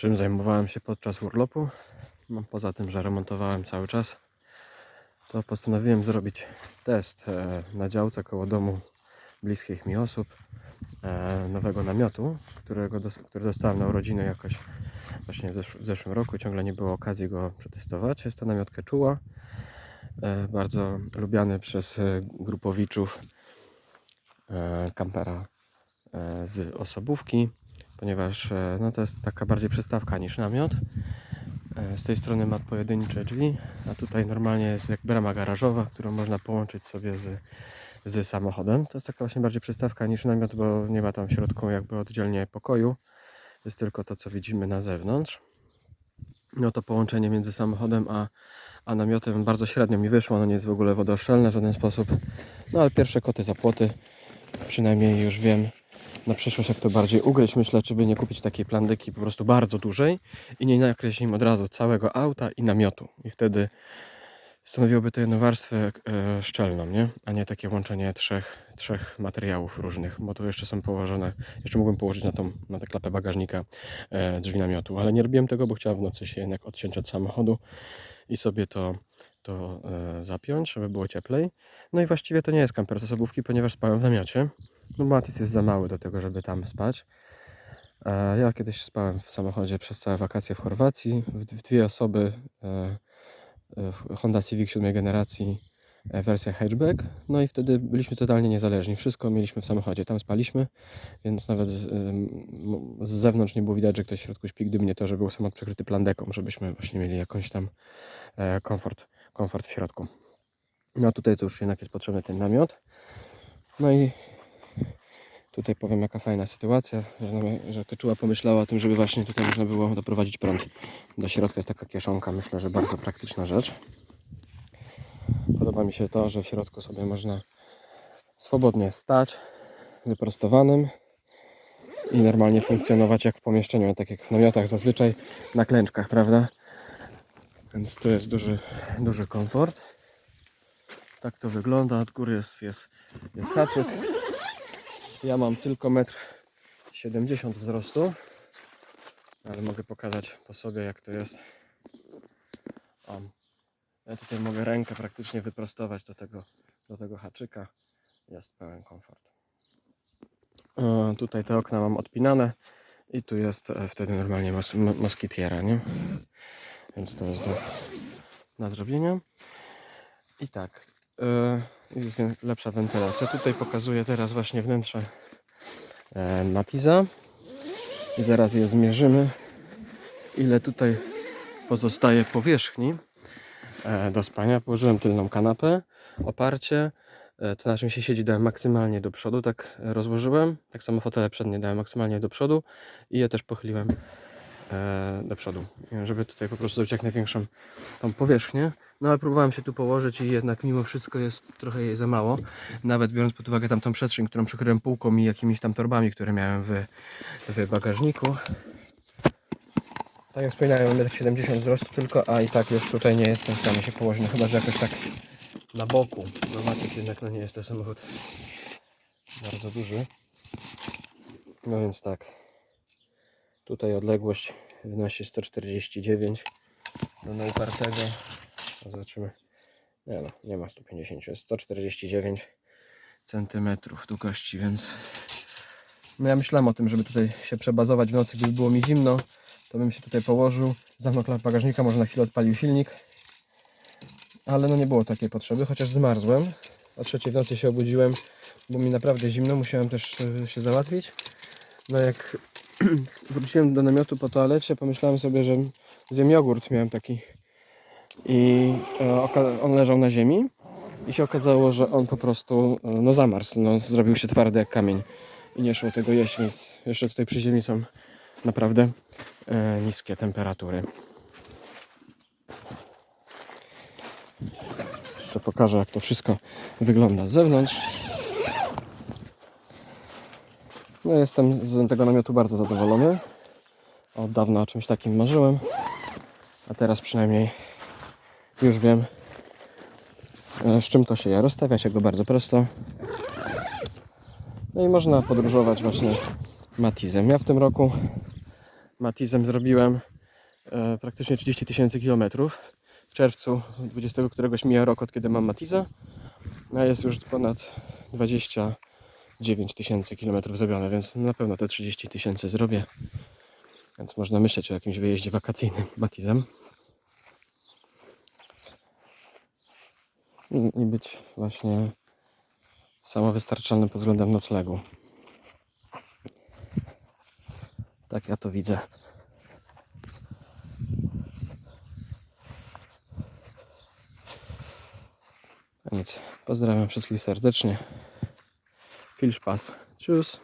czym zajmowałem się podczas urlopu. No, poza tym, że remontowałem cały czas, to postanowiłem zrobić test e, na działce koło domu bliskich mi osób e, nowego namiotu, którego który dostałem na urodziny jakoś właśnie w, zesz- w zeszłym roku. Ciągle nie było okazji go przetestować. Jest to namiot Keczuła, e, bardzo lubiany przez grupowiczów kampera z osobówki, ponieważ e, no, to jest taka bardziej przystawka niż namiot. E, Z tej strony ma pojedyncze drzwi, a tutaj normalnie jest jak brama garażowa, którą można połączyć sobie z, z samochodem. To jest taka właśnie bardziej przystawka niż namiot, bo nie ma tam w środku jakby oddzielnie pokoju. Jest tylko to, co widzimy na zewnątrz. No to połączenie między samochodem a, a namiotem bardzo średnio mi wyszło. Ono nie jest w ogóle wodoszczelne w żaden sposób. No ale pierwsze koty za płoty. Przynajmniej już wiem na przyszłość jak to bardziej ugryźć. Myślę, czy by nie kupić takiej plandyki po prostu bardzo dużej i nie nakreślić im od razu całego auta i namiotu. I wtedy stanowiłoby to jedną warstwę e, szczelną, nie? A nie takie łączenie trzech, trzech materiałów różnych, bo tu jeszcze są położone, jeszcze mógłbym położyć na tą, na tę klapę bagażnika e, drzwi namiotu, ale nie robiłem tego, bo chciałem w nocy się jednak odciąć od samochodu i sobie to, to e, zapiąć, żeby było cieplej. No i właściwie to nie jest kamper z osobówki, ponieważ spałem w namiocie. No Matis jest za mały do tego, żeby tam spać. E, Ja kiedyś spałem w samochodzie przez całe wakacje w Chorwacji, w dwie osoby e, e, Honda Civic siódmej generacji wersja hatchback. No i wtedy byliśmy totalnie niezależni. Wszystko mieliśmy w samochodzie. Tam spaliśmy, więc nawet z, z zewnątrz nie było widać, że ktoś w środku śpi, gdyby nie to, że był samochód przykryty plandeką, żebyśmy właśnie mieli jakąś tam komfort, komfort w środku. No a tutaj to już jednak jest potrzebny ten namiot. No i tutaj powiem jaka fajna sytuacja, że, nam- że Keczuła pomyślała o tym, żeby właśnie tutaj można było doprowadzić prąd do środka. Jest taka kieszonka, myślę, że bardzo praktyczna rzecz. Podoba mi się to, że w środku sobie można swobodnie stać wyprostowanym i normalnie funkcjonować jak w pomieszczeniu, tak jak w namiotach zazwyczaj na klęczkach, prawda? Więc tu jest duży, duży komfort. Tak to wygląda. Od góry jest, jest, jest haczyk. Ja mam tylko 1,70 m wzrostu, ale mogę pokazać po sobie jak to jest. O, ja tutaj mogę rękę praktycznie wyprostować do tego, do tego haczyka. Jest pełen komfort. E, Tutaj te okna mam odpinane i tu jest e, wtedy normalnie mos mo- moskitiera, nie? Więc to jest do, na zrobienia. I tak, e, jest lepsza wentylacja. Tutaj pokazuję teraz właśnie wnętrze e, Matiza i zaraz je zmierzymy ile tutaj pozostaje powierzchni e, do spania. Położyłem tylną kanapę, oparcie. E, To na czym się siedzi dałem maksymalnie do przodu, tak rozłożyłem. Tak samo fotele przednie dałem maksymalnie do przodu i je też pochyliłem do przodu, e, żeby tutaj po prostu zrobić jak największą tą powierzchnię. No ale próbowałem się tu położyć i jednak mimo wszystko jest trochę jej za mało. Nawet biorąc pod uwagę tamtą przestrzeń, którą przykryłem półką i jakimiś tam torbami, które miałem w, w bagażniku. Tak jak wspominałem, 1,70 m wzrostu tylko, a i tak już tutaj nie jestem w stanie się położyć, no chyba, że jakoś tak na boku. No Matic jednak no nie jest to samochód bardzo duży. No więc tak. Tutaj odległość wynosi 149 do naupartego. Zobaczymy. Nie no, nie ma 150, jest 149 centymetrów długości, więc no ja myślałem o tym, żeby tutaj się przebazować w nocy, gdyby było mi zimno, to bym się tutaj położył, zamknął bagażnika, może na chwilę odpalił silnik. Ale no nie było takiej potrzeby, chociaż zmarzłem. O trzeciej w nocy się obudziłem, bo mi naprawdę zimno, musiałem też e, się załatwić. No jak wróciłem do namiotu po toalecie, pomyślałem sobie, że zjem jogurt, miałem taki. I e, on leżał na ziemi i się okazało, że on po prostu e, no zamarzł, no, zrobił się twardy jak kamień i nie szło tego jeść, więc jeszcze tutaj przy ziemi są naprawdę e, niskie temperatury. Jeszcze pokażę jak to wszystko wygląda z zewnątrz. No jestem z tego namiotu bardzo zadowolony. Od dawna o czymś takim marzyłem. A teraz przynajmniej już wiem e, z czym to się je. Rozstawia się go bardzo prosto. No i można podróżować właśnie Matizem. Ja w tym roku Matizem zrobiłem e, praktycznie 30 tysięcy kilometrów. W czerwcu 20 któregoś mija rok od kiedy mam Matiza, a jest już ponad 29 tysięcy kilometrów zrobione, więc na pewno te 30 tysięcy zrobię. Więc można myśleć o jakimś wyjeździe wakacyjnym Matizem. I, i być właśnie samowystarczalnym pod względem noclegu. Tak ja to widzę. A nic. Pozdrawiam wszystkich serdecznie. Viel Spaß. Tschüss.